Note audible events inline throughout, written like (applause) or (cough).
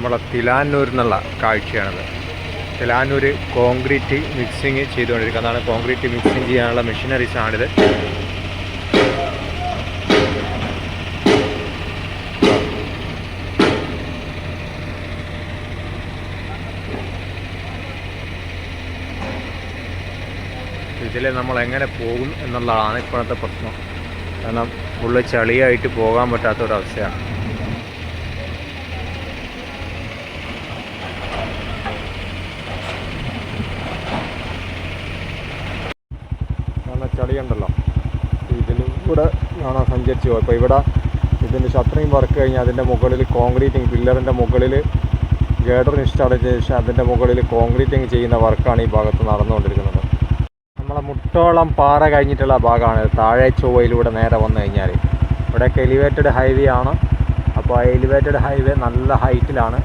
നമ്മളെ തിലാനൂർ നിന്നുള്ള കാഴ്ചയാണത്. Thilanur concrete mixing ചെയ്തുകൊണ്ടിരിക്കുക. അതാണ് കോൺക്രീറ്റ് മിക്സിങ് ചെയ്യാനുള്ള മെഷീനറീസ് ആണിത്. ഇതിൽ നമ്മൾ എങ്ങനെ പോകും എന്നുള്ളതാണ് ഇപ്പോഴത്തെ പ്രശ്നം. കാരണം ഫുള്ള് ചളിയായിട്ട് പോകാൻ പറ്റാത്തൊരവസ്ഥയാണ് കാരണം ചളിയുണ്ടല്ലോ ഇതിലൂടെ കാണാൻ സഞ്ചരിച്ച് പോകും അപ്പോൾ ഇവിടെ ഇതിന്റെ ഷട്ടറിങ് വർക്ക് കഴിഞ്ഞാൽ അതിന്റെ മുകളിൽ കോൺക്രീറ്റിങ് പില്ലറിന്റെ മുകളിൽ ഗേഡർ ഇൻസ്റ്റാൾ ചെയ്ത ശേഷം അതിന്റെ മുകളിൽ കോൺക്രീറ്റിങ് ചെയ്യുന്ന വർക്കാണ് ഈ ഭാഗത്ത് നടന്നുകൊണ്ടിരിക്കുന്നത്. നമ്മളെ മുട്ടോളം പാറ കഴിഞ്ഞിട്ടുള്ള ഭാഗമാണ്. താഴെ ചൊവ്വയിലൂടെ നേരെ വന്നു കഴിഞ്ഞാൽ ഇവിടെയൊക്കെ എലിവേറ്റഡ് ഹൈവേ ആണ്. അപ്പോൾ എലിവേറ്റഡ് ഹൈവേ നല്ല ഹൈറ്റിലാണ്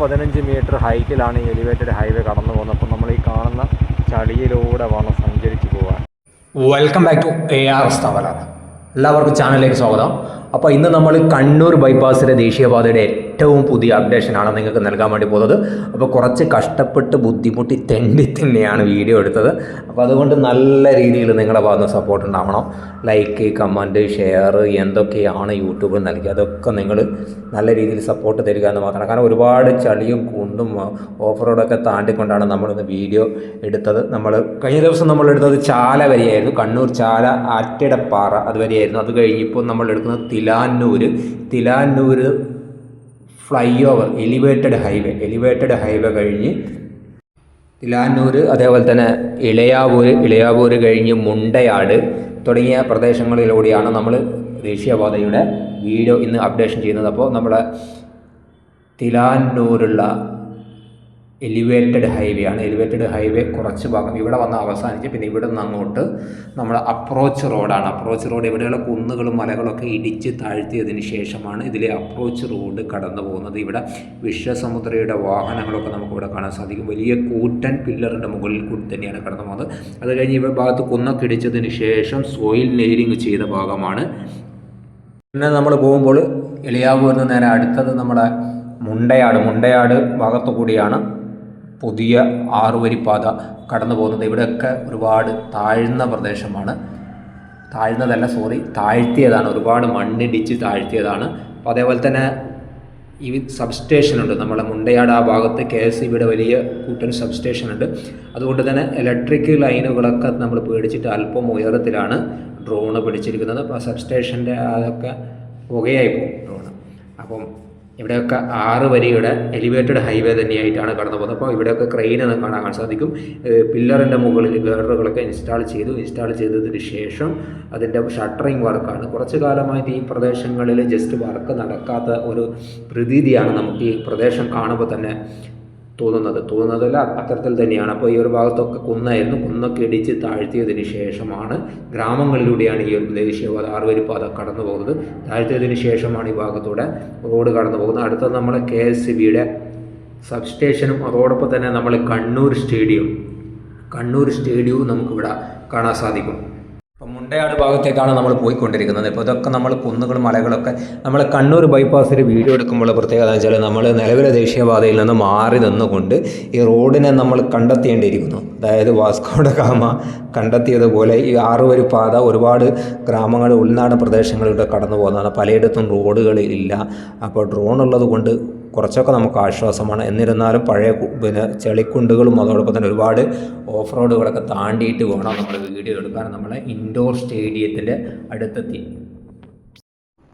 പതിനഞ്ച് മീറ്റർ ഹൈറ്റിലാണ് ഈ എലിവേറ്റഡ് ഹൈവേ കടന്നു പോകുന്നത്. അപ്പോൾ നമ്മൾ ഈ കാണുന്ന ചളിയിലൂടെ വേണം സഞ്ചരിച്ചു പോകാൻ welcome back to A R സ്ഥാപന എല്ലാവർക്കും ചാനലിലേക്ക് സ്വാഗതം. അപ്പോൾ ഇന്ന് നമ്മൾ കണ്ണൂർ ബൈപ്പാസിലെ ദേശീയപാതയുടെ ഏറ്റവും പുതിയ അപ്ഡേഷനാണ് നിങ്ങൾക്ക് നൽകാൻ വേണ്ടി പോകുന്നത്. അപ്പോൾ കുറച്ച് കഷ്ടപ്പെട്ട് ബുദ്ധിമുട്ടി തെണ്ടി തന്നെയാണ് വീഡിയോ എടുത്തത്. അപ്പോൾ അതുകൊണ്ട് നല്ല രീതിയിൽ നിങ്ങളുടെ ഭാഗത്ത് സപ്പോർട്ട് ഉണ്ടാവണം. ലൈക്ക് കമന്റ് ഷെയർ എന്തൊക്കെയാണ് യൂട്യൂബിൽ നൽകി അതൊക്കെ നിങ്ങൾ നല്ല രീതിയിൽ സപ്പോർട്ട് തരിക എന്ന് മാത്രമാണ്. കാരണം ഒരുപാട് ചളിയും കുണ്ടും ഓഫ് റോഡൊക്കെ താണ്ടിക്കൊണ്ടാണ് നമ്മളിന്ന് വീഡിയോ എടുത്തത്. നമ്മൾ കഴിഞ്ഞ ദിവസം നമ്മൾ എടുത്തത് ചാല വരെയായിരുന്നു. കണ്ണൂർ ചാല ആറ്റടപ്പാറ അതുവരെയായിരുന്നു അത് കഴിഞ്ഞിപ്പോൾ നമ്മൾ എടുക്കുന്നത് Thilannur Thilannur flyover elevated highway elevated highway കഴിഞ്ഞ് തിലാന്നൂർ അതേപോലെ തന്നെ ഇളയാവൂർ ഇളയാവൂർ കഴിഞ്ഞ് മുണ്ടയാട് തുടങ്ങിയ പ്രദേശങ്ങളിലൂടെയാണ് നമ്മൾ ദേശീയപാതയുടെ വീഡിയോ ഇന്ന് അപ്ഡേഷൻ ചെയ്യുന്നത്. അപ്പോൾ നമ്മുടെ തിലാന്നൂരുള്ള എലിവേറ്റഡ് ഹൈവേ ആണ്. എലിവേറ്റഡ് ഹൈവേ കുറച്ച് ഭാഗം ഇവിടെ വന്ന് അവസാനിച്ച് പിന്നെ ഇവിടെ നിന്ന് അങ്ങോട്ട് നമ്മൾ അപ്രോച്ച് റോഡാണ് അപ്രോച്ച് റോഡ് ഇവിടെയുള്ള കുന്നുകളും മലകളൊക്കെ ഇടിച്ച് താഴ്ത്തിയതിന് ശേഷമാണ് ഇതിലെ അപ്രോച്ച് റോഡ് കടന്നു പോകുന്നത്. ഇവിടെ വിശ്വസമുദ്രയുടെ വാഹനങ്ങളൊക്കെ നമുക്ക് ഇവിടെ കാണാൻ സാധിക്കും. വലിയ കൂറ്റൻ പില്ലറിന്റെ മുകളിൽ കൂടി തന്നെയാണ് കടന്നു പോകുന്നത്. അത് കഴിഞ്ഞ് ഇവിടെ ഭാഗത്ത് കുന്നൊക്കെ ഇടിച്ചതിന് ശേഷം സോയിൽ നെയിലിംഗ് ചെയ്ത ഭാഗമാണ്. പിന്നെ നമ്മൾ പോകുമ്പോൾ എളിയാവൂരിൽ നിന്ന് നേരെ അടുത്തത് നമ്മുടെ മുണ്ടയാട്. മുണ്ടയാട് ഭാഗത്തു കൂടിയാണ് പുതിയ ആറുവരിപ്പാത കടന്നു പോകുന്നത് ഇവിടെയൊക്കെ ഒരുപാട് താഴ്ന്ന പ്രദേശമാണ്. താഴ്ന്നതല്ല സോറി താഴ്ത്തിയതാണ്. ഒരുപാട് മണ്ണിടിച്ച് താഴ്ത്തിയതാണ്. അപ്പോൾ അതേപോലെ തന്നെ ഈ സബ്സ്റ്റേഷൻ ഉണ്ട്. നമ്മളെ മുണ്ടയാട് ആ ഭാഗത്ത് കെ എസ് സിബിയുടെ വലിയ കൂട്ടൻ സബ്സ്റ്റേഷൻ ഉണ്ട്. അതുകൊണ്ട് തന്നെ ഇലക്ട്രിക് ലൈനുകളൊക്കെ നമ്മൾ പേടിച്ചിട്ട് അല്പം ഉയരത്തിലാണ് ഡ്രോണ് പിടിച്ചിരിക്കുന്നത്. അപ്പോൾ സബ്സ്റ്റേഷന്റെ അതൊക്കെ പുകയായി പോകും ഡ്രോണ് അപ്പം ഇവിടെയൊക്കെ ആറ് വരിയുടെ എലിവേറ്റഡ് ഹൈവേ തന്നെയായിട്ടാണ് കടന്നു പോകുന്നത്. അപ്പോൾ ഇവിടെയൊക്കെ ക്രെയിൻ കാണാൻ സാധിക്കും. പില്ലറിന്റെ മുകളിൽ ഗേഡറുകളൊക്കെ ഇൻസ്റ്റാൾ ചെയ്തു. ഇൻസ്റ്റാൾ ചെയ്തതിന് ശേഷം അതിന്റെ ഷട്ടറിങ് വർക്കാണ് കുറച്ച് കാലമായിട്ട് ഈ പ്രദേശങ്ങളിൽ ജസ്റ്റ് വർക്ക് നടക്കാത്ത ഒരു പ്രതീതിയാണ് നമുക്ക് ഈ പ്രദേശം കാണുമ്പോൾ തന്നെ തോന്നുന്നത്. തോന്നുന്നതല്ല അത്തരത്തിൽ തന്നെയാണ്. അപ്പോൾ ഈ ഒരു ഭാഗത്തൊക്കെ കുന്നായിരുന്നു കുന്നൊക്കെ ഇടിച്ച് താഴ്ത്തിയതിന് ശേഷമാണ് ഗ്രാമങ്ങളിലൂടെയാണ് ഈ ഒരു ദേശീയപാത ആറുവരിപ്പാത കടന്നു പോകുന്നത്. താഴ്ത്തിയതിന് ശേഷമാണ് ഈ ഭാഗത്തൂടെ റോഡ് കടന്നു പോകുന്നത്. അടുത്ത നമ്മളെ കെ എസ് സി ബിയുടെ സബ്സ്റ്റേഷനും അതോടൊപ്പം തന്നെ നമ്മൾ കണ്ണൂർ സ്റ്റേഡിയം. കണ്ണൂർ സ്റ്റേഡിയവും നമുക്കിവിടെ കാണാൻ സാധിക്കും. മുണ്ടയാട് ഭാഗത്തേക്കാണ് നമ്മൾ പോയിക്കൊണ്ടിരിക്കുന്നത്. ഇപ്പോൾ ഇതൊക്കെ നമ്മൾ കുന്നുകളും മലകളൊക്കെ നമ്മൾ കണ്ണൂർ ബൈപ്പാസിൽ വീഡിയോ എടുക്കുമ്പോൾ പ്രത്യേകത എന്ന് വെച്ചാൽ നമ്മൾ നിലവിലെ ദേശീയപാതയിൽ നിന്ന് മാറി നിന്നുകൊണ്ട് ഈ റോഡിനെ നമ്മൾ കണ്ടെത്തേണ്ടിയിരിക്കുന്നു. അതായത് വാസ്കോഡ ഗാമ കണ്ടെത്തിയതുപോലെ ഈ ആറുവരി പാത ഒരുപാട് ഗ്രാമങ്ങൾ ഉൾനാടൻ പ്രദേശങ്ങളിലൂടെ കടന്നു പോകുന്നതാണ് പലയിടത്തും റോഡുകൾ ഇല്ല അപ്പോൾ ഡ്രോൺ ഉള്ളത് കൊണ്ട് കുറച്ചൊക്കെ നമുക്ക് ആശ്വാസമാണ്. എന്നിരുന്നാലും പഴയ പിന്നെ ചെളിക്കുണ്ടുകളും അതോടൊപ്പം തന്നെ ഒരുപാട് ഓഫ് റോഡുകളൊക്കെ താണ്ടിയിട്ട് വേണം നമ്മൾ വീഡിയോ എടുക്കാൻ. നമ്മളെ ഇൻഡോർ സ്റ്റേഡിയത്തിന്റെ അടുത്തെത്തി.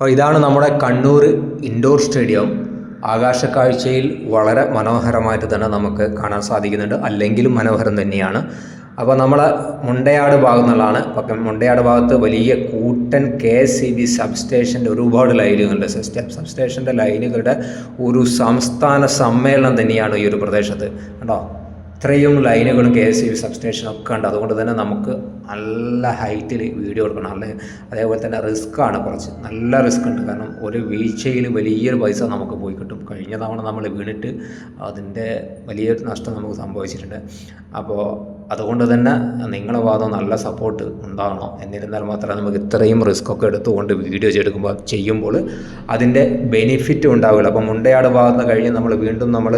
അപ്പോൾ ഇതാണ് നമ്മുടെ കണ്ണൂർ ഇൻഡോർ സ്റ്റേഡിയം. ആകാശക്കാഴ്ചയിൽ വളരെ മനോഹരമായിട്ട് തന്നെ നമുക്ക് കാണാൻ സാധിക്കുന്നുണ്ട്. അല്ലെങ്കിലും മനോഹരം തന്നെയാണ്. അപ്പോൾ നമ്മൾ മുണ്ടയാട് ഭാഗം എന്നുള്ളതാണ്. അപ്പം മുണ്ടയാട് ഭാഗത്ത് വലിയ കൂട്ടൻ കെ എസ് സി ബി സബ്സ്റ്റേഷന്റെ ഒരുപാട് ലൈനുകളുണ്ട് സിസ്റ്റം സബ്സ്റ്റേഷന്റെ ലൈനുകളുടെ ഒരു സംസ്ഥാന സമ്മേളനം തന്നെയാണ് ഈ ഒരു പ്രദേശത്ത്. കേട്ടോ ഇത്രയും ലൈനുകളും കെ എസ് ബി സബ്സ്റ്റേഷനും ഒക്കെ ഉണ്ട്. അതുകൊണ്ട് തന്നെ നമുക്ക് നല്ല ഹൈറ്റിൽ വീഡിയോ എടുക്കണം. നല്ല അതേപോലെ തന്നെ റിസ്ക് ആണ് കുറച്ച്. നല്ല റിസ്ക് ഉണ്ട്. കാരണം ഒരു വീഴ്ചയിൽ വലിയൊരു പൈസ നമുക്ക് പോയി കിട്ടും. കഴിഞ്ഞ തവണ നമ്മൾ വീണിട്ട് അതിന്റെ വലിയൊരു നഷ്ടം നമുക്ക് സംഭവിച്ചിട്ടുണ്ട്. അപ്പോൾ അതുകൊണ്ട് തന്നെ നിങ്ങളുടെ ഭാഗം നല്ല സപ്പോർട്ട് ഉണ്ടാകണം എന്നിരുന്നാൽ മാത്രമേ നമുക്ക് ഇത്രയും റിസ്ക് ഒക്കെ എടുത്തുകൊണ്ട് വീഡിയോ ചെയ്തെടുക്കുമ്പോൾ ചെയ്യുമ്പോൾ അതിന്റെ ബെനിഫിറ്റ് ഉണ്ടാവുകയുള്ളൂ. അപ്പോൾ മുണ്ടയാട് ഭാഗത്ത് കഴിഞ്ഞ് നമ്മൾ വീണ്ടും നമ്മൾ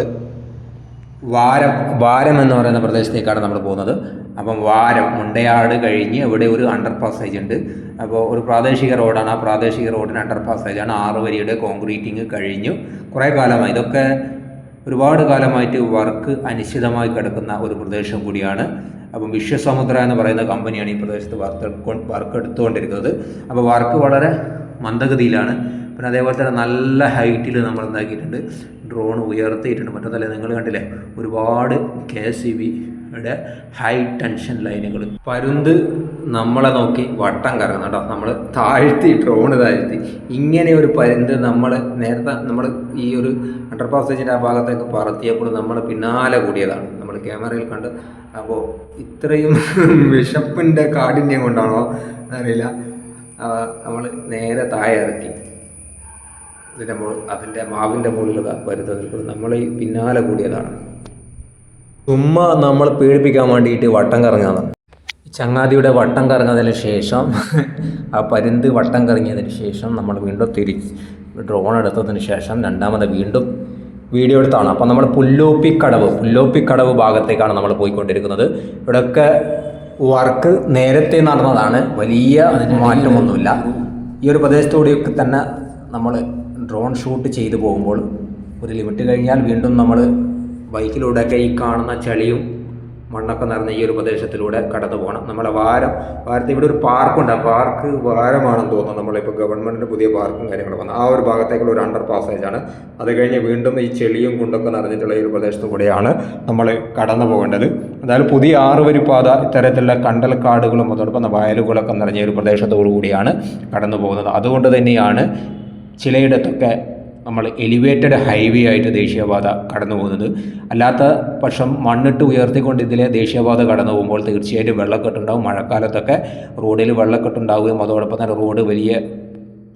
വാരം വാരം എന്ന് പറയുന്ന പ്രദേശത്തേക്കാണ് നമ്മൾ പോകുന്നത്. അപ്പം വാരം മുണ്ടയാട് കഴിഞ്ഞ് ഇവിടെ ഒരു അണ്ടർ പാസേജ് ഉണ്ട്. അപ്പോൾ ഒരു പ്രാദേശിക റോഡാണ്. ആ പ്രാദേശിക റോഡിന് അണ്ടർ പാസേജാണ് ആറ് വരിയുടെ കോൺക്രീറ്റിങ് കഴിഞ്ഞു. കുറേ കാലമായി ഇതൊക്കെ ഒരുപാട് കാലമായിട്ട് വർക്ക് അനിശ്ചിതമായി കിടക്കുന്ന ഒരു പ്രദേശം കൂടിയാണ്. അപ്പം വിശ്വസമുദ്ര എന്ന് പറയുന്ന കമ്പനിയാണ് ഈ പ്രദേശത്ത് വർക്ക് വർക്ക് എടുത്തുകൊണ്ടിരിക്കുന്നത്. അപ്പോൾ വർക്ക് വളരെ മന്ദഗതിയിലാണ്. പിന്നെ അതേപോലെ തന്നെ നല്ല ഹൈറ്റിൽ നമ്മൾ എന്താക്കിയിട്ടുണ്ട്. ഡ്രോൺ ഉയർത്തിയിട്ടുണ്ട്. മറ്റൊന്നല്ല നിങ്ങൾ കണ്ടില്ലേ? ഒരുപാട് കെ സി ബിയുടെ ഹൈ ടെൻഷൻ ലൈനുകൾ പരുന്ത് നമ്മളെ നോക്കി വട്ടം കറങ്ങുന്നു കേട്ടോ. നമ്മൾ താഴ്ത്തി ഡ്രോൺ താഴ്ത്തി. ഇങ്ങനെ ഒരു പരുന്ത് നമ്മൾ നേരത്തെ നമ്മൾ ഈ ഒരു അണ്ടർ പാസേജിന്റെ ആ ഭാഗത്തേക്ക് പറത്തിയപ്പോൾ നമ്മൾ പിന്നാലെ കൂടിയതാണ്. നമ്മൾ ക്യാമറയിൽ കണ്ട് അപ്പോൾ ഇത്രയും (laughs) വിശപ്പിന്റെ കാഠിന്യം കൊണ്ടാണോ? അറിയില്ല. നമ്മൾ നേരെ താഴെ ഇറക്കി. ഇതിന്റെ മുകൾ അതിന്റെ മാവിന്റെ മുകളിൽ വരുന്നത് നിൽക്കുന്നത് നമ്മൾ ഈ പിന്നാലെ കൂടിയതാണ്. ചുമ്മാ നമ്മൾ പേടിപ്പിക്കാൻ വേണ്ടിയിട്ട് വട്ടം കറങ്ങാന്ന്. ചങ്ങാതിയുടെ വട്ടം കറങ്ങുന്നതിന് ശേഷം ആ പരുന്ത് വട്ടം കറങ്ങിയതിന് ശേഷം നമ്മൾ വീണ്ടും തിരിച്ച് ഡ്രോൺ എടുത്തതിന് ശേഷം രണ്ടാമത് വീണ്ടും വീഡിയോ എടുത്താണ്. അപ്പോൾ നമ്മൾ പുല്ലോപ്പിക്കടവ് പുല്ലോപ്പിക്കടവ് ഭാഗത്തേക്കാണ് നമ്മൾ പോയിക്കൊണ്ടിരിക്കുന്നത്. ഇവിടെയൊക്കെ വർക്ക് നേരത്തെ നടന്നതാണ്. വലിയ അതിന് മാറ്റമൊന്നുമില്ല. ഈ ഒരു പ്രദേശത്തൂടെയൊക്കെ തന്നെ നമ്മൾ ഡ്രോൺ ഷൂട്ട് ചെയ്തു പോകുമ്പോൾ ഒരു ലിമിറ്റ് കഴിഞ്ഞാൽ വീണ്ടും നമ്മൾ ബൈക്കിലൂടെയൊക്കെ ഈ കാണുന്ന ചളിയും മണ്ണൊക്കെ നിറഞ്ഞ ഈ ഒരു പ്രദേശത്തിലൂടെ കടന്നു പോകണം. നമ്മളെ വാരം വാരത്തിൽ ഇവിടെ ഒരു പാർക്കുണ്ട് ആ പാർക്ക് വാരമാണെന്ന് തോന്നുന്നു. നമ്മളിപ്പോൾ ഗവൺമെന്റിന്റെ പുതിയ പാർക്കും കാര്യങ്ങളും വന്നു. ആ ഒരു ഭാഗത്തേക്കുള്ള ഒരു അണ്ടർ പാസേജാണ് അത് കഴിഞ്ഞ് വീണ്ടും ഈ ചെളിയും കുണ്ടൊക്കെ നിറഞ്ഞിട്ടുള്ള ഈ ഒരു പ്രദേശത്തു കൂടെയാണ് നമ്മൾ കടന്നു പോകേണ്ടത്. അതായത് പുതിയ ആറുവരി പാത ഇത്തരത്തിലുള്ള കണ്ടൽക്കാടുകളും അതോടൊപ്പം വയലുകളൊക്കെ നിറഞ്ഞ ഒരു പ്രദേശത്തോടു കൂടിയാണ് കടന്നു പോകുന്നത്. അതുകൊണ്ട് തന്നെയാണ് ചിലയിടത്തൊക്കെ നമ്മൾ എലിവേറ്റഡ് ഹൈവേ ആയിട്ട് ദേശീയപാത കടന്നു പോകുന്നത്. അല്ലാത്ത പക്ഷം മണ്ണിട്ട് ഉയർത്തിക്കൊണ്ട് ഇതിലെ ദേശീയപാത കടന്നു പോകുമ്പോൾ തീർച്ചയായിട്ടും വെള്ളക്കെട്ടുണ്ടാവും മഴക്കാലത്തൊക്കെ റോഡിൽ വെള്ളക്കെട്ടുണ്ടാവുകയും അതോടൊപ്പം തന്നെ റോഡ് വലിയ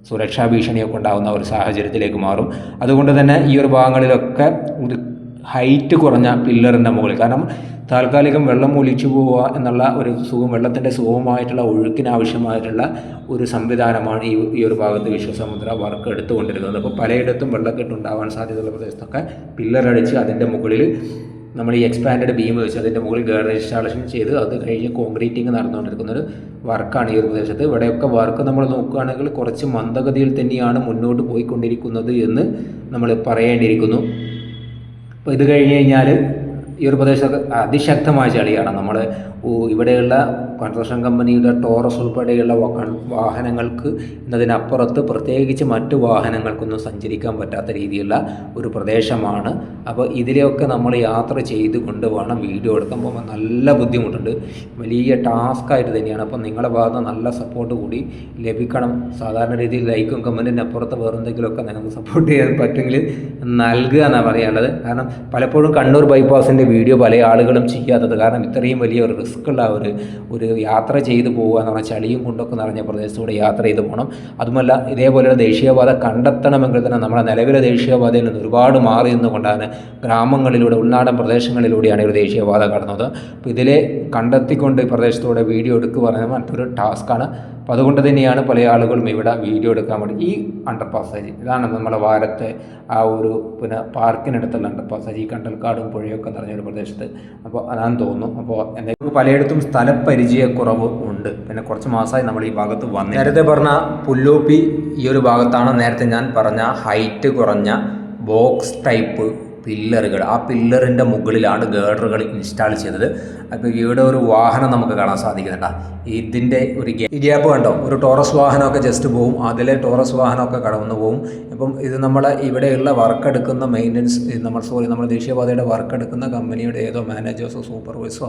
സുരക്ഷാ ഭീഷണിയൊക്കെ ഉണ്ടാകുന്ന ഒരു സാഹചര്യത്തിലേക്ക് മാറും. അതുകൊണ്ട് തന്നെ ഈ ഒരു ഭാഗങ്ങളിലൊക്കെ ഹൈറ്റ് കുറഞ്ഞ പില്ലറിന്റെ മുകളിൽ. കാരണം താൽക്കാലികം വെള്ളം ഒലിച്ചു പോവുക എന്നുള്ള ഒരു സുഖം വെള്ളത്തിന്റെ സുഗമമായിട്ടുള്ള ഒഴുക്കിനാവശ്യമായിട്ടുള്ള ഒരു സംവിധാനമാണ് ഈ ഈ ഒരു ഭാഗത്ത് വിശ്വസമുദ്ര വർക്ക് എടുത്തുകൊണ്ടിരുന്നത്. അപ്പോൾ പലയിടത്തും വെള്ളക്കെട്ടുണ്ടാവാൻ സാധ്യതയുള്ള പ്രദേശത്തൊക്കെ പില്ലറടിച്ച് അതിന്റെ മുകളിൽ നമ്മൾ ഈ എക്സ്പാൻഡഡ് ബീം വെച്ച് അതിന്റെ മുകളിൽ ഗേർഡ് ഇൻസ്റ്റാളേഷൻ ചെയ്ത് അത് കഴിഞ്ഞ് കോൺക്രീറ്റിംഗ് നടന്നുകൊണ്ടിരിക്കുന്ന ഒരു വർക്കാണ് ഈ ഒരു പ്രദേശത്ത്. ഇവിടെയൊക്കെ വർക്ക് നമ്മൾ നോക്കുകയാണെങ്കിൽ കുറച്ച് മന്ദഗതിയിൽ തന്നെയാണ് മുന്നോട്ട് പോയിക്കൊണ്ടിരിക്കുന്നത് എന്ന് നമ്മൾ പറയേണ്ടിയിരിക്കുന്നു. അപ്പോൾ ഇത് കഴിഞ്ഞ് കഴിഞ്ഞാൽ ഈ ഒരു പ്രദേശത്ത് അതിശക്തമായ ചളിയാണ്. നമ്മൾ ഇവിടെയുള്ള കൺസ്ട്രക്ഷൻ കമ്പനിയുടെ ടോറസ് ഉൾപ്പെടെയുള്ള വാഹനങ്ങൾക്ക് എന്നതിനപ്പുറത്ത് പ്രത്യേകിച്ച് മറ്റു വാഹനങ്ങൾക്കൊന്നും സഞ്ചരിക്കാൻ പറ്റാത്ത രീതിയിലുള്ള ഒരു പ്രദേശമാണ്. അപ്പോൾ ഇതിലെയൊക്കെ നമ്മൾ യാത്ര ചെയ്ത് കൊണ്ട് വേണം വീഡിയോ എടുക്കുമ്പോൾ നല്ല ബുദ്ധിമുട്ടുണ്ട്. വലിയ ടാസ്ക് ആയിട്ട് തന്നെയാണ്. അപ്പോൾ നിങ്ങളുടെ ഭാഗത്ത് നല്ല സപ്പോർട്ട് കൂടി ലഭിക്കണം. സാധാരണ രീതിയിൽ ലൈക്കും കമന്റിന്റെ അപ്പുറത്ത് വേറെന്തെങ്കിലുമൊക്കെ നിങ്ങൾക്ക് സപ്പോർട്ട് ചെയ്യാൻ പറ്റുമെങ്കിൽ നൽകുക എന്നാണ് പറയാനുള്ളത്. കാരണം പലപ്പോഴും കണ്ണൂർ ബൈപ്പാസിന്റെ വീഡിയോ പല ആളുകളും ചെയ്യാത്തത്. കാരണം ഇത്രയും വലിയ ഒരു റിസ്ക് ഉള്ള ഒരു ഒരു യാത്ര ചെയ്തു പോകുക എന്ന് പറഞ്ഞാൽ ചളിയും കൊണ്ടൊക്കെ നിറഞ്ഞ പ്രദേശത്തൂടെ യാത്ര ചെയ്ത് പോകണം. അതുമല്ല ഇതേപോലെ ദേശീയപാത കണ്ടെത്തണമെങ്കിൽ തന്നെ നമ്മുടെ നിലവിലെ ദേശീയപാതയിൽ നിന്ന് ഒരുപാട് മാറി നിന്നുകൊണ്ടാണ് ഗ്രാമങ്ങളിലൂടെ ഉൾനാടൻ പ്രദേശങ്ങളിലൂടെയാണ് ഒരു ദേശീയപാത കടന്നത്. അപ്പോൾ ഇതിലെ കണ്ടെത്തിക്കൊണ്ട് പ്രദേശത്തൂടെ വീഡിയോ എടുക്കുക പറയുന്നത് മറ്റൊരു ടാസ്ക്കാണ് അപ്പോൾ അതുകൊണ്ട് തന്നെയാണ് പല ആളുകളും ഇവിടെ വീഡിയോ എടുക്കാൻ വേണ്ടി ഈ അണ്ടർ പാസേജ് ഇതാണ് നമ്മുടെ വാരത്തെ ആ ഒരു പിന്നെ പാർക്കിനടുത്തുള്ള അണ്ടർ പാസേജ് ഈ കണ്ടൽക്കാടും പുഴയൊക്കെ നിറഞ്ഞ ഒരു പ്രദേശത്ത്. അപ്പോൾ അതാണ് തോന്നുന്നു. അപ്പോൾ എന്തെങ്കിലും പലയിടത്തും സ്ഥലപരിചയക്കുറവ് ഉണ്ട്. പിന്നെ കുറച്ച് മാസമായി നമ്മൾ ഈ ഭാഗത്ത് വന്നു നേരത്തെ പറഞ്ഞ പുല്ലോപ്പി ഈ ഒരു ഭാഗത്താണ് നേരത്തെ ഞാൻ പറഞ്ഞ ഹൈറ്റ് കുറഞ്ഞ ബോക്സ് ടൈപ്പ് പില്ലറുകൾ. ആ പില്ലറിന്റെ മുകളിലാണ് ഗേഡറുകൾ ഇൻസ്റ്റാൾ ചെയ്തത്. അപ്പോൾ ഇവിടെ ഒരു വാഹനം നമുക്ക് കാണാൻ സാധിക്കുന്നുണ്ട്. ഇതിന്റെ ഒരു ഗ്യാപ്പ് കണ്ടോ? ഒരു ടോറസ് വാഹനമൊക്കെ ജസ്റ്റ് പോവും. അതിലെ ടോറസ് വാഹനമൊക്കെ കടന്നു പോവും ഇപ്പം ഇത് നമ്മൾ ഇവിടെയുള്ള വർക്ക് എടുക്കുന്ന മെയിന്റനൻസ് നമ്മൾ സോറി നമ്മൾ ദേശീയപാതയുടെ വർക്ക് എടുക്കുന്ന കമ്പനിയുടെ ഏതോ മാനേജേഴ്സോ സൂപ്പർവൈസോ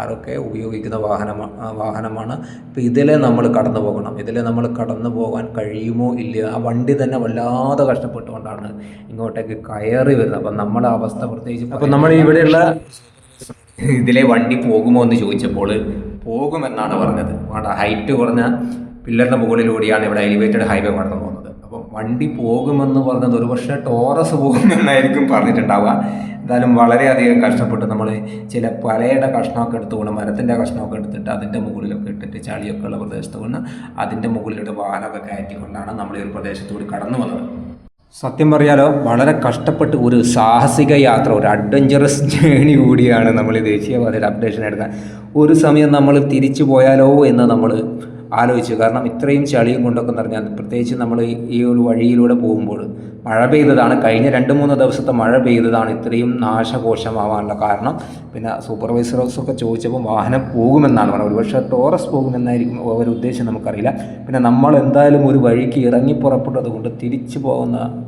ആരൊക്കെ ഉപയോഗിക്കുന്ന വാഹനമാണ് വാഹനമാണ്. ഇപ്പോൾ ഇതിലെ നമ്മൾ കടന്നു പോകണം. ഇതിലെ നമ്മൾ കടന്നു പോകാൻ കഴിയുമോ ഇല്ല ആ വണ്ടി തന്നെ വല്ലാതെ കഷ്ടപ്പെട്ടുകൊണ്ടാണ് ഇങ്ങോട്ടേക്ക് കയറി വരുന്നത്. അപ്പം നമ്മുടെ അവസ്ഥ പ്രത്യേകിച്ച് അപ്പം നമ്മൾ ഇവിടെയുള്ള ഇതിലെ വണ്ടി പോകുമോ എന്ന് ചോദിച്ചപ്പോൾ പോകുമെന്നാണ് പറഞ്ഞത്. ഹൈറ്റ് കുറഞ്ഞ പില്ലറിന്റെ മുകളിലൂടെയാണ് ഇവിടെ എലിവേറ്റഡ് ഹൈവേ കടന്നു പോകുന്നത്. അപ്പം വണ്ടി പോകുമെന്ന് പറഞ്ഞത് ഒരു പക്ഷേ ടോറസ് പോകുമെന്നായിരിക്കും പറഞ്ഞിട്ടുണ്ടാവുക. എന്തായാലും വളരെയധികം കഷ്ടപ്പെട്ട് നമ്മൾ ചില പലയുടെ കഷ്ണമൊക്കെ എടുത്തുകൊണ്ട് മരത്തിന്റെ കഷ്ണമൊക്കെ എടുത്തിട്ട് അതിന്റെ മുകളിലൊക്കെ ഇട്ടിട്ട് ചളിയൊക്കെ ഉള്ള പ്രദേശത്ത് കൊണ്ട് അതിന്റെ മുകളിലിട്ട് വാഹനമൊക്കെ കയറ്റിക്കൊണ്ടാണ് നമ്മൾ ഈ ഒരു പ്രദേശത്തൂടി കടന്നു വന്നത്. സത്യം പറയാലോ വളരെ കഷ്ടപ്പെട്ട് ഒരു സാഹസിക യാത്ര ഒരു അഡ്വഞ്ചറസ് ജേണി കൂടിയാണ് നമ്മൾ ദേശീയപാതയുടെ അപ്ഡേഷൻ എടുക്കാൻ ഒരു സമയം നമ്മൾ തിരിച്ചു പോയാലോ എന്ന് നമ്മൾ ആലോചിച്ചു. കാരണം ഇത്രയും ചളിയും കൊണ്ടൊക്കെ നിറഞ്ഞാൽ പ്രത്യേകിച്ച് നമ്മൾ ഈ- ഒരു വഴിയിലൂടെ പോകുമ്പോൾ മഴ പെയ്തതാണ്. കഴിഞ്ഞ രണ്ട് മൂന്ന് ദിവസത്തെ മഴ പെയ്തതാണ് ഇത്രയും നാശകോശമാവാനുള്ള കാരണം. പിന്നെ സൂപ്പർവൈസർസൊക്കെ ചോദിച്ചപ്പോൾ വാഹനം പോകുമെന്നാണ് പറഞ്ഞത്. ഒരുപക്ഷെ ടോറസ് പോകുമെന്നായിരിക്കും ഒരു ഉദ്ദേശം നമുക്കറിയില്ല. പിന്നെ നമ്മൾ എന്തായാലും ഒരു വഴിക്ക് ഇറങ്ങി പുറപ്പെട്ടത് കൊണ്ട് തിരിച്ചു പോകുന്ന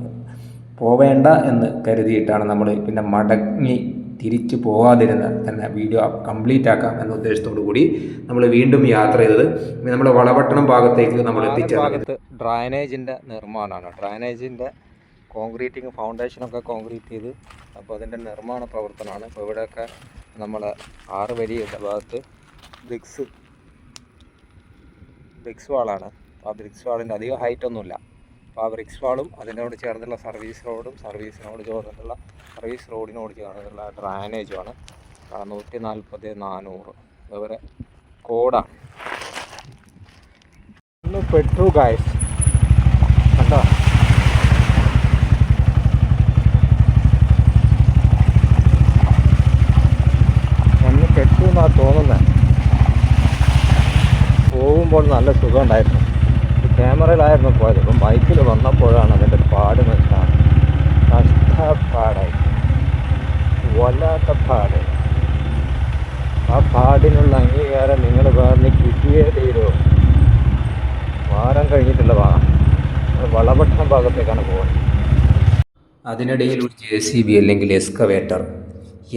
പോവേണ്ട എന്ന് കരുതിയിട്ടാണ് നമ്മൾ പിന്നെ മടങ്ങി തിരിച്ചു പോകാതിരുന്ന് തന്നെ വീഡിയോ കംപ്ലീറ്റ് ആക്കാം എന്ന ഉദ്ദേശത്തോടു കൂടി നമ്മൾ വീണ്ടും യാത്ര ചെയ്തത്. നമ്മുടെ നമ്മൾ വളപട്ടണം ഭാഗത്തേക്ക് നമ്മൾ എത്തിച്ചേർന്നത്. ഭാഗത്ത് ഡ്രൈനേജിന്റെ നിർമ്മാണമാണ്. ഡ്രൈനേജിന്റെ കോൺക്രീറ്റിങ് ഫൗണ്ടേഷനൊക്കെ കോൺക്രീറ്റ് ചെയ്ത് അപ്പോൾ അതിന്റെ നിർമ്മാണ പ്രവർത്തനമാണ്. അപ്പോൾ ഇവിടെയൊക്കെ നമ്മൾ ആറ് വരിയുടെ ഭാഗത്ത് ബ്രിക്സ് ബ്രിക്സ് വാളാണ് ആ ബ്രിക്സ് വാളിന്റെ അധികം ഹൈറ്റ് ഒന്നുമില്ല. അപ്പോൾ ആ ബ്രിക്സ് വാളും അതിനോട് ചേർന്നുള്ള സർവീസ് റോഡും സർവീസിനോട് ചേർന്നിട്ടുള്ള സർവീസ് റോഡിനോട് ചേർന്നിട്ടുള്ള ഡ്രാനേജുമാണ് നൂറ്റി നാൽപ്പത് നാനൂറ് അതുപോലെ കോഡാണ് ഒന്ന് പെട്ടു ഗായ്സ് കണ്ടോ? ഒന്ന് പെട്ടു എന്നാണ് തോന്നുന്നത് പോകുമ്പോൾ നല്ല സുഖമുണ്ടായിരുന്നു ക്യാമറയിലായിരുന്നു പോയത്. ഇപ്പം ബൈക്കിൽ വന്നപ്പോഴാണ് അതിന്റെ പാട് മനസ്സിലാണ് കഷ്ടപ്പാടായി. വല്ലാത്ത പാട്. ആ പാടിനുള്ള അംഗീകാരം നിങ്ങൾ പറഞ്ഞ് കിട്ടിയേ തീരോ. വാരം കഴിഞ്ഞിട്ടുള്ള ഭാഗം വളപട്ടണം ഭാഗത്തേക്കാണ് പോകുന്നത്. അതിനിടയിൽ ഒരു ജെ സി ബി അല്ലെങ്കിൽ എക്സ്കവേറ്റർ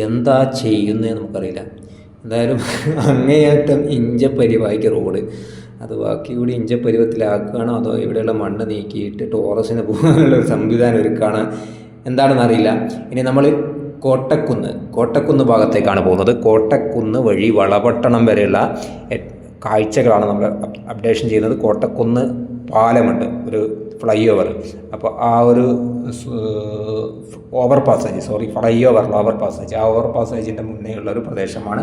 എന്താ ചെയ്യുന്നത് നമുക്കറിയില്ല. എന്തായാലും അങ്ങേയറ്റം ഇഞ്ചപ്പരിവായിക്ക് റോഡ്. അത് ബാക്കി കൂടി ഇഞ്ചപ്പരുവത്തിലാക്കുകയാണോ? അതോ ഇവിടെയുള്ള മണ്ണ് നീക്കിയിട്ട് ടോറസിന് പോകാനുള്ള ഒരു സംവിധാനം ഒരുക്കുകയാണ് എന്താണെന്ന് അറിയില്ല. ഇനി നമ്മൾ കോട്ടക്കുന്ന് കോട്ടക്കുന്ന് ഭാഗത്തേക്കാണ് പോകുന്നത്. കോട്ടക്കുന്ന് വഴി വളപട്ടണം വരെയുള്ള കാഴ്ചകളാണ് നമ്മൾ അപ്ഡേഷൻ ചെയ്യുന്നത്. കോട്ടക്കുന്ന് പാലമുണ്ട് ഒരു ഫ്ലൈ ഓവർ അപ്പോൾ ആ ഒരു over passage sorry flyover over passage. ആ ഓവർ പാസേജിന്റെ മുന്നേ ഒരു പ്രദേശമാണ്.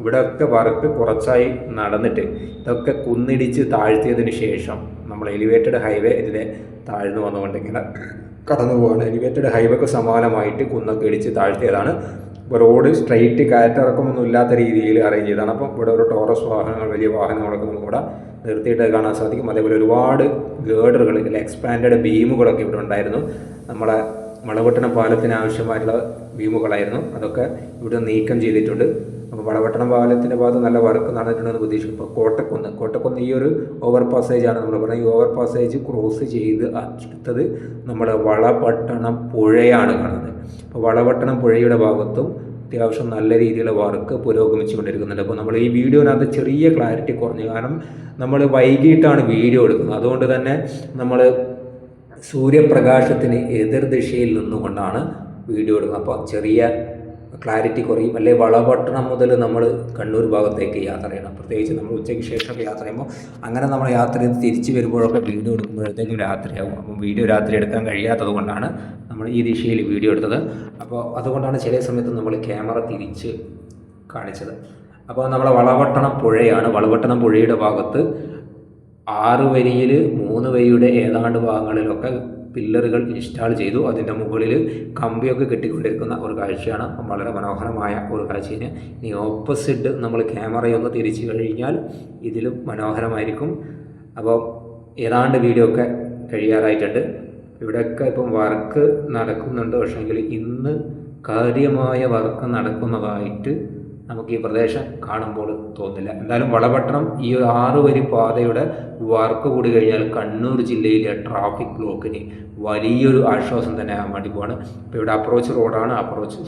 ഇവിടെയൊക്കെ വർക്ക് കുറച്ചായി നടന്നിട്ട് ഇതൊക്കെ കുന്നിടിച്ച് താഴ്ത്തിയതിന് ശേഷം നമ്മൾ എലിവേറ്റഡ് ഹൈവേ ഇതിലെ താഴ്ന്നു വന്നുകൊണ്ട് ഇങ്ങനെ കടന്നു പോവാണ്. എലിവേറ്റഡ് ഹൈവേക്ക് സമാനമായിട്ട് കുന്നൊക്കെ ഇടിച്ച് താഴ്ത്തിയതാണ്. റോഡ് സ്ട്രെയിറ്റ് കയറ്റിറക്കമൊന്നും ഇല്ലാത്ത രീതിയിൽ അറേഞ്ച് ചെയ്തതാണ്. അപ്പം ഇവിടെ ഒരു ടോറസ് വാഹനങ്ങൾ വലിയ വാഹനങ്ങളൊക്കെ നമുക്ക് ഇവിടെ നിർത്തിയിട്ട് കാണാൻ സാധിക്കും. അതേപോലെ ഒരുപാട് ഗേഡറുകൾ അല്ലെങ്കിൽ എക്സ്പാൻഡഡ് ബീമുകളൊക്കെ ഇവിടെ ഉണ്ടായിരുന്നു. നമ്മളെ വളവട്ടണം പാലത്തിന് ആവശ്യമായിട്ടുള്ള ബീമുകളായിരുന്നു. അതൊക്കെ ഇവിടെ നീക്കം ചെയ്തിട്ടുണ്ട്. അപ്പോൾ വളവട്ടണം പാലത്തിന്റെ ഭാഗത്ത് നല്ല വർക്ക് നടന്നിട്ടുണ്ടെന്ന് പ്രതീക്ഷിക്കും ഇപ്പോൾ കോട്ടക്കുന്ന് കോട്ടക്കുന്ന് ഈ ഒരു ഓവർ പാസേജാണ് നമ്മൾ പറഞ്ഞത്. ഈ ഓവർ പാസേജ് ക്രോസ് ചെയ്ത് അടുത്തത് നമ്മൾ വളപട്ടണം പുഴയാണ് കാണുന്നത്. അപ്പോൾ വളവട്ടണം പുഴയുടെ ഭാഗത്തും അത്യാവശ്യം നല്ല രീതിയിലുള്ള വർക്ക് പുരോഗമിച്ചു കൊണ്ടിരിക്കുന്നുണ്ട് അപ്പോൾ നമ്മൾ ഈ വീഡിയോനകത്ത് ചെറിയ ക്ലാരിറ്റി കുറഞ്ഞു കാരണം നമ്മൾ വൈകിട്ടാണ് വീഡിയോ എടുക്കുന്നത്. അതുകൊണ്ട് തന്നെ നമ്മൾ സൂര്യപ്രകാശത്തിന് എതിർദിശയിൽ നിന്നുകൊണ്ടാണ് വീഡിയോ എടുക്കുന്നത്. അപ്പോൾ ചെറിയ ക്ലാരിറ്റി കുറയും. അല്ലെങ്കിൽ വളപട്ടണം മുതൽ നമ്മൾ കണ്ണൂർ ഭാഗത്തേക്ക് യാത്ര ചെയ്യണം. പ്രത്യേകിച്ച് നമ്മൾ ഉച്ചയ്ക്ക് ശേഷമൊക്കെ യാത്ര ചെയ്യുമ്പോൾ അങ്ങനെ നമ്മൾ യാത്ര ചെയ്ത് തിരിച്ച് വരുമ്പോഴൊക്കെ വീഡിയോ എടുക്കുമ്പോഴത്തേക്കും രാത്രിയാകും അപ്പം വീഡിയോ രാത്രി എടുക്കാൻ കഴിയാത്തത് കൊണ്ടാണ് നമ്മൾ ഈ ദിശയിൽ വീഡിയോ എടുത്തത്. അപ്പോൾ അതുകൊണ്ടാണ് ചില സമയത്ത് നമ്മൾ ക്യാമറ തിരിച്ച് കാണിച്ചത്. അപ്പോൾ നമ്മളെ വളപട്ടണം പുഴയാണ്. വളപട്ടണം പുഴയുടെ ഭാഗത്ത് ആറ് വരിയിൽ മൂന്ന് വരിയുടെ ഏതാണ്ട് ഭാഗങ്ങളിലൊക്കെ പില്ലറുകൾ ഇൻസ്റ്റാൾ ചെയ്തു. അതിന്റെ മുകളിൽ കമ്പിയൊക്കെ കെട്ടിക്കൊണ്ടിരിക്കുന്ന ഒരു കാഴ്ചയാണ്. വളരെ മനോഹരമായ ഒരു കാഴ്ചയാണ്. ഇനി ഓപ്പോസിറ്റ് നമ്മൾ ക്യാമറയൊന്ന് തിരിച്ചു കഴിഞ്ഞാൽ ഇതിലും മനോഹരമായിരിക്കും. അപ്പോൾ ഏതാണ്ട് വീഡിയോ ഒക്കെ കഴിയാറായിട്ടുണ്ട്. ഇവിടെയൊക്കെ ഇപ്പം വർക്ക് നടക്കുന്നുണ്ട്. പക്ഷേങ്കിൽ ഇന്ന് കാര്യമായ വർക്ക് നടക്കുന്നതായിട്ട് നമുക്ക് ഈ പ്രദേശം കാണുമ്പോൾ തോന്നില്ല. എന്തായാലും വളപട്ടണം ഈ ആറ് വരി പാതയുടെ വർക്ക് കൂടി കഴിഞ്ഞാൽ കണ്ണൂർ ജില്ലയിലെ ട്രാഫിക് ബ്ലോക്കിന് വലിയൊരു ആശ്വാസം തന്നെ ആകാൻ വേണ്ടി പോവാണ്. ഇപ്പോൾ ഇവിടെ അപ്രോച്ച് റോഡാണ് അപ്രോച്ച്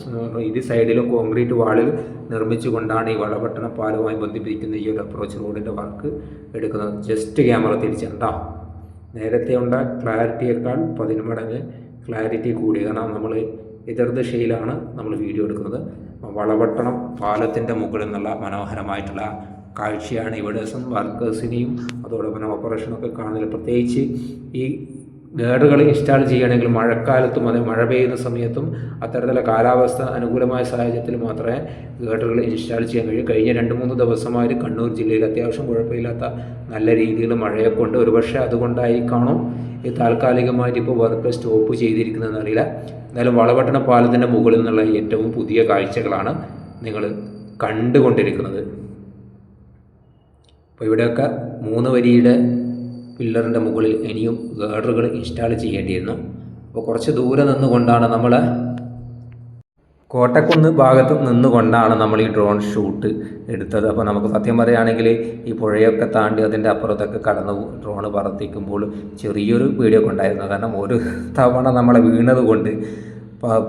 ഇത് സൈഡിലും കോൺക്രീറ്റ് വാളിൽ നിർമ്മിച്ചുകൊണ്ടാണ് ഈ വളപട്ടണ പാലവുമായി ബന്ധിപ്പിക്കുന്ന ഈ ഒരു അപ്രോച്ച് റോഡിന്റെ വർക്ക് എടുക്കുന്നത്. ജസ്റ്റ് ക്യാമറ തിരിച്ചിട്ടുണ്ടോ നേരത്തെ ഉണ്ട ക്ലാരിറ്റിയേക്കാൾ പതിനുമടങ്ങ് ക്ലാരിറ്റി കൂടി കാരണം നമ്മൾ എതിർദിശയിലാണ് നമ്മൾ വീഡിയോ എടുക്കുന്നത്. വളപട്ടണം പാലത്തിന്റെ മുകളിൽ നിന്നുള്ള മനോഹരമായിട്ടുള്ള കാഴ്ചയാണ്. ഇവിടെ വർക്കേഴ്സിനെയും അതോടൊപ്പം ഓപ്പറേഷനൊക്കെ കാണുന്നത് പ്രത്യേകിച്ച് ഈ ഗേഡറുകൾ ഇൻസ്റ്റാൾ ചെയ്യുകയാണെങ്കിൽ മഴക്കാലത്തും അതെ മഴ പെയ്യുന്ന സമയത്തും അത്തരത്തിലുള്ള കാലാവസ്ഥ അനുകൂലമായ സാഹചര്യത്തിൽ മാത്രമേ ഗേഡുകൾ ഇൻസ്റ്റാൾ ചെയ്യാൻ കഴിയൂ. കഴിഞ്ഞ രണ്ട് മൂന്ന് ദിവസമായി കണ്ണൂർ ജില്ലയിൽ അത്യാവശ്യം കുഴപ്പമില്ലാത്ത നല്ല രീതിയിൽ മഴയൊക്കെ ഉണ്ട് ഒരുപക്ഷെ കാണും ഈ താൽക്കാലികമായിട്ട് ഇപ്പോൾ വർക്ക് സ്റ്റോപ്പ് ചെയ്തിരിക്കുന്നതെന്ന് അറിയില്ല. എന്തായാലും വളപട്ടണ പാലത്തിന്റെ മുകളിൽ നിന്നുള്ള ഏറ്റവും പുതിയ കാഴ്ചകളാണ് നിങ്ങൾ കണ്ടുകൊണ്ടിരിക്കുന്നത്. അപ്പോൾ ഇവിടെയൊക്കെ മൂന്ന് വരിയുടെ പില്ലറിന്റെ മുകളിൽ ഇനിയും ഗേഡറുകൾ ഇൻസ്റ്റാൾ ചെയ്യേണ്ടിയിരുന്നു. അപ്പോൾ കുറച്ച് ദൂരെ നിന്നുകൊണ്ടാണ് നമ്മൾ കോട്ടക്കുന്ന് ഭാഗത്ത് നിന്നുകൊണ്ടാണ് നമ്മൾ ഈ ഡ്രോൺ ഷൂട്ട് എടുത്തത്. അപ്പോൾ നമുക്ക് സത്യം പറയുകയാണെങ്കിൽ ഈ പുഴയൊക്കെ താണ്ടി അതിന്റെ അപ്പുറത്തൊക്കെ കടന്ന് ഡ്രോൺ പറത്തിക്കുമ്പോൾ ചെറിയൊരു പേടിയൊക്കെ ഉണ്ടായിരുന്നു. കാരണം ഒരു തവണ നമ്മളെ വീണത് കൊണ്ട്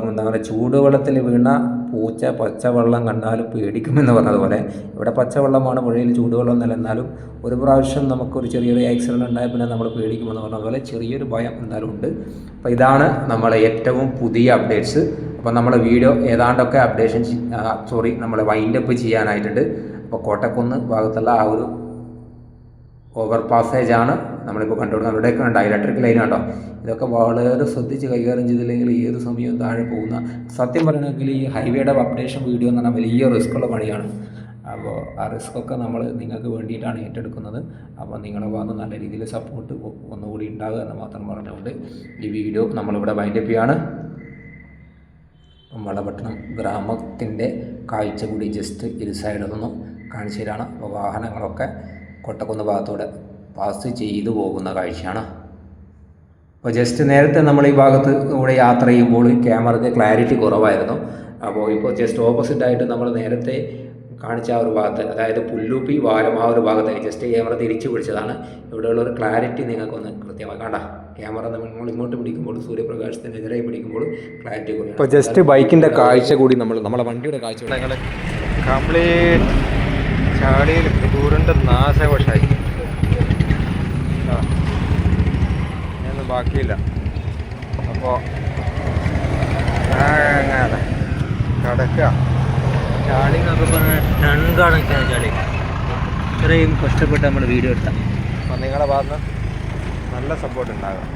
എന്താ പറയുക ചൂടുവെള്ളത്തിൽ വീണ പൂച്ച പച്ചവെള്ളം കണ്ടാലും പേടിക്കുമെന്ന് പറഞ്ഞതുപോലെ ഇവിടെ പച്ചവെള്ളമാണ് പുഴയിൽ ചൂടുവെള്ളം എന്നല്ല എന്നാലും ഒരു പ്രാവശ്യം നമുക്കൊരു ചെറിയൊരു ആക്സിഡന്റ് ഉണ്ടായ പിന്നെ നമ്മൾ പേടിക്കുമെന്ന് പറഞ്ഞതുപോലെ ചെറിയൊരു ഭയം എന്തായാലും ഉണ്ട്. അപ്പോൾ ഇതാണ് നമ്മളെ ഏറ്റവും പുതിയ അപ്ഡേറ്റ്സ് അപ്പോൾ നമ്മളെ വീഡിയോ ഏതാണ്ടൊക്കെ അപ്ഡേഷൻ സോറി നമ്മളെ വൈൻഡപ്പ് ചെയ്യാനായിട്ടുണ്ട്. അപ്പോൾ കോട്ടക്കുന്ന് ഭാഗത്തുള്ള ആ ഒരു ഓവർ പാസേജാണ് നമ്മളിപ്പോൾ കണ്ടുകൊടുക്കുന്നത് അവിടെയൊക്കെ ഉണ്ട് ഇലക്ട്രിക് ലൈൻ കേട്ടോ ഇതൊക്കെ വളരെ ശ്രദ്ധിച്ച് കൈകാര്യം ചെയ്തില്ലെങ്കിൽ ഏത് സമയവും താഴെ പോകുന്ന സത്യം പറയണമെങ്കിൽ ഈ ഹൈവേയുടെ അപ്ഡേഷൻ വീഡിയോ എന്ന് പറഞ്ഞാൽ വലിയ റിസ്ക്കുള്ള പണിയാണ്. അപ്പോൾ ആ റിസ്ക് ഒക്കെ നമ്മൾ നിങ്ങൾക്ക് വേണ്ടിയിട്ടാണ് ഏറ്റെടുക്കുന്നത്. അപ്പോൾ നിങ്ങളെ ഭാഗത്ത് നല്ല രീതിയിൽ സപ്പോർട്ട് ഒന്നുകൂടി ഉണ്ടാകുക എന്ന് മാത്രം പറഞ്ഞുകൊണ്ട് ഈ വീഡിയോ നമ്മളിവിടെ വൈൻഡപ്പ് ചെയ്യാണ്. വളപട്ടണം ഗ്രാമത്തിന്റെ കാഴ്ച കൂടി ജസ്റ്റ് ഇരു നിന്നും കാണിച്ചു തരാണ്. അപ്പോൾ വാഹനങ്ങളൊക്കെ കൊട്ടക്കുന്ന് ഭാഗത്തൂടെ പാസ് ചെയ്തു പോകുന്ന കാഴ്ചയാണ്. അപ്പോൾ ജസ്റ്റ് നേരത്തെ നമ്മൾ ഈ ഭാഗത്ത് കൂടെ യാത്ര ചെയ്യുമ്പോൾ ക്യാമറയ്ക്ക് ക്ലാരിറ്റി കുറവായിരുന്നു. അപ്പോൾ ഇപ്പോൾ ജസ്റ്റ് ഓപ്പോസിറ്റായിട്ട് നമ്മൾ നേരത്തെ കാണിച്ച ആ ഒരു ഭാഗത്ത് അതായത് പുല്ലൂപ്പി വാരം ആ ഒരു ഭാഗത്തേക്ക് ജസ്റ്റ് ക്യാമറ തിരിച്ചു പിടിച്ചതാണ്. ഇവിടെയുള്ള ഒരു ക്ലാരിറ്റി നിങ്ങൾക്കൊന്ന് കൃത്യമായി കണ്ട. ക്യാമറ നമ്മൾ ഇങ്ങോട്ട് പിടിക്കുമ്പോൾ സൂര്യപ്രകാശത്തിനെതിരെ പിടിക്കുമ്പോൾ ക്ലാരിറ്റി കുറയും ഇപ്പോൾ ജസ്റ്റ് ബൈക്കിന്റെ കാഴ്ച കൂടി നമ്മൾ നമ്മളെ വണ്ടിയുടെ കാഴ്ച കംപ്ലീറ്റ് ചാടിയിൽ ഉരുണ്ട് നാശവശായി ആ. ഇനിയൊന്നും ബാക്കിയില്ല. അപ്പോൾ അങ്ങനെ കിടക്കുക ചാളി എന്നൊക്കെ പറഞ്ഞാൽ ഇത്രയും കഷ്ടപ്പെട്ട് നമ്മൾ വീഡിയോ എടുത്താൽ അപ്പം നിങ്ങളുടെ ഭാഗത്ത് നല്ല സപ്പോർട്ട് ഉണ്ടാകും.